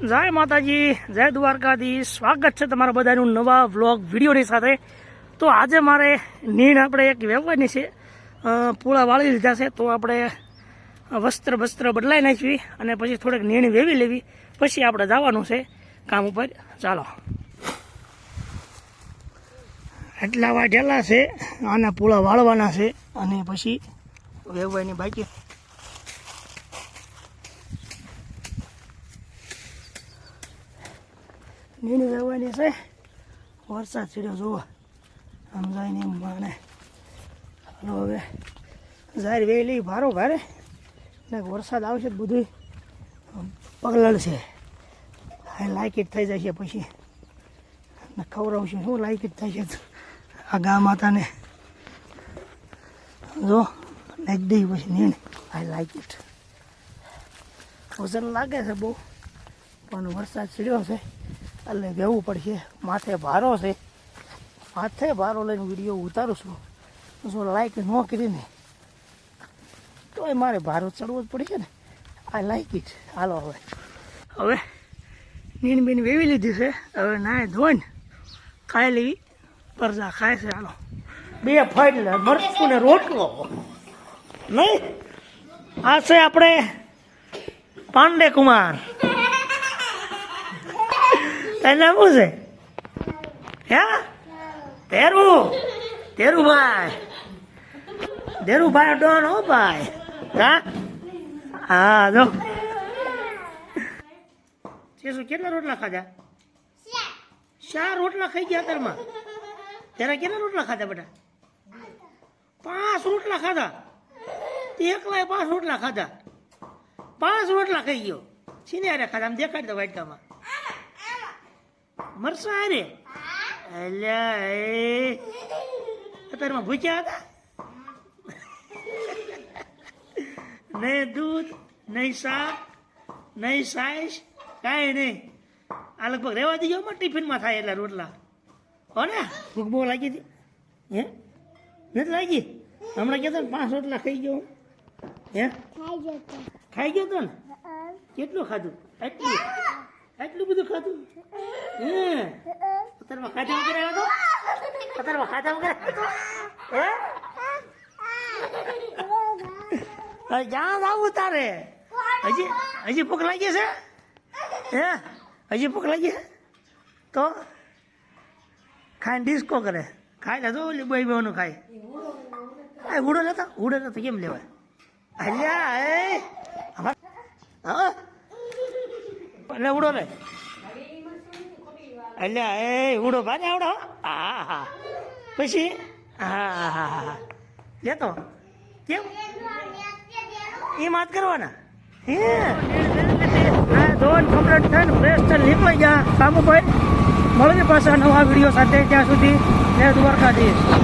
જય માતાજી, જય દ્વારકાધી સ્વાગત છે તમારા બધાનું નવા વ્લોગ વિડીયોની સાથે. તો આજે મારે નીણ આપણે એક વેવવાની છે. પૂળા વાળી લીધા છે, તો આપણે વસ્ત્ર વસ્ત્ર બદલાઈ નાખવી અને પછી થોડીક નીણ વેવી લેવી. પછી આપણે જવાનું છે કામ ઉપર. ચાલો. એટલા વાઢેલા છે આના પૂળા વાળવાના છે અને પછી વેવવાની બાકી. નીણ વેવવાની છે. વરસાદ ચડ્યો જુઓ. આમ જઈને એમ હાલો હવે જાહેર વહેલી, ભારો, ભારે. ને વરસાદ આવશે બધું પગલડશે હા લાયકીટ થઈ જશે પછી. ને ખવડાવશું. શું લાયકીટ થશે આ ગા માતાને. જો, નાખી દઈ પછી નીણ. આઈ લાઈક ઇટ વજન લાગે છે બહુ, પણ વરસાદ ચડ્યો છે. એટલે બેવું પડશે. માથે ભારો છે. માથે ભારો લઈને વીડિયો ઉતારું છું. જો લાઈક ન કરીને, તોય મારે ભારો ચડવો જ પડશે ને. આ લાઈક જ હાલો હવે. હવે નીણ બીન વેવી લીધી છે. હવે નાય ધોઈને ખાઈ લેવી. પરજા ખાય છે. હાલો. બે લે. મરચું ને રોટલો. નહીં. આ છે આપણે પાંડે કુમાર તારું નામ શું છે? હે? તેરું તેરુભાઈ તેરુભાઈ ડોન હો ભાઈ. હા? હા, જો. શું કેટલા રોટલા ખાધા? ચાર રોટલા ખાઈ ગયા તારમાં ત્યારે કેટલા રોટલા ખાધા બેટા? પાંચ રોટલા ખાધા. એકલાય પાંચ રોટલા ખાધા. પાંચ રોટલા ખાઈ ગયો. સીને ખાધા, આમ દેખાડ દો વાટકામાં મરસા રે અલ્યા એ. અત્યારમાં ભૂખ્યા હતા? નહીં દૂધ નહીં શાક નહીં સાઈશ કાંઈ નહીં. આ લગભગ રહેવા દીજો માં ટિફિનમાં થાય એટલા રોટલા. હો ને? ભૂખ બહુ લાગી હતી. હે? નથી લાગી? હમણાં કહેતો ને પાંચ રોટલા ખાઈ ગયો હે. ખાઈ ગયો તો. ને? કેટલું ખાધું? એટલું એટલું બધું ખાધું? હે? અત્યારમાં ખાધા વગર આવ્યો તો? અત્યારમાં ખાધા વગર હે? હવે જ્યાં આવું તારે? હજી હજી ભૂખ લાગી છે? હે? હજી ભૂખ લાગી છે? તો? ખાઈને ડિસ્કો કરે. ખાઈ લેતો ઓલી બે બેવાનું ખાય આ ઉડો લેતા ઉડો લેતા કેમ લેવાય? અલ્યા, એ! હા? એટલે ઉડો લે. અલ્યા, એ ઉડો ભારે આવડો. હા હા પછી? હા હા હા લેતો. કેમ? એ વાત કરવાના. હે? ધોન કમ્પ્લીટ થઈને ફ્રેશ થઈને નીકળી ગયા ઉપર મળીએ પાછા નવા વીડિયો સાથે ત્યાં સુધી. જય દ્વારકાધીશ.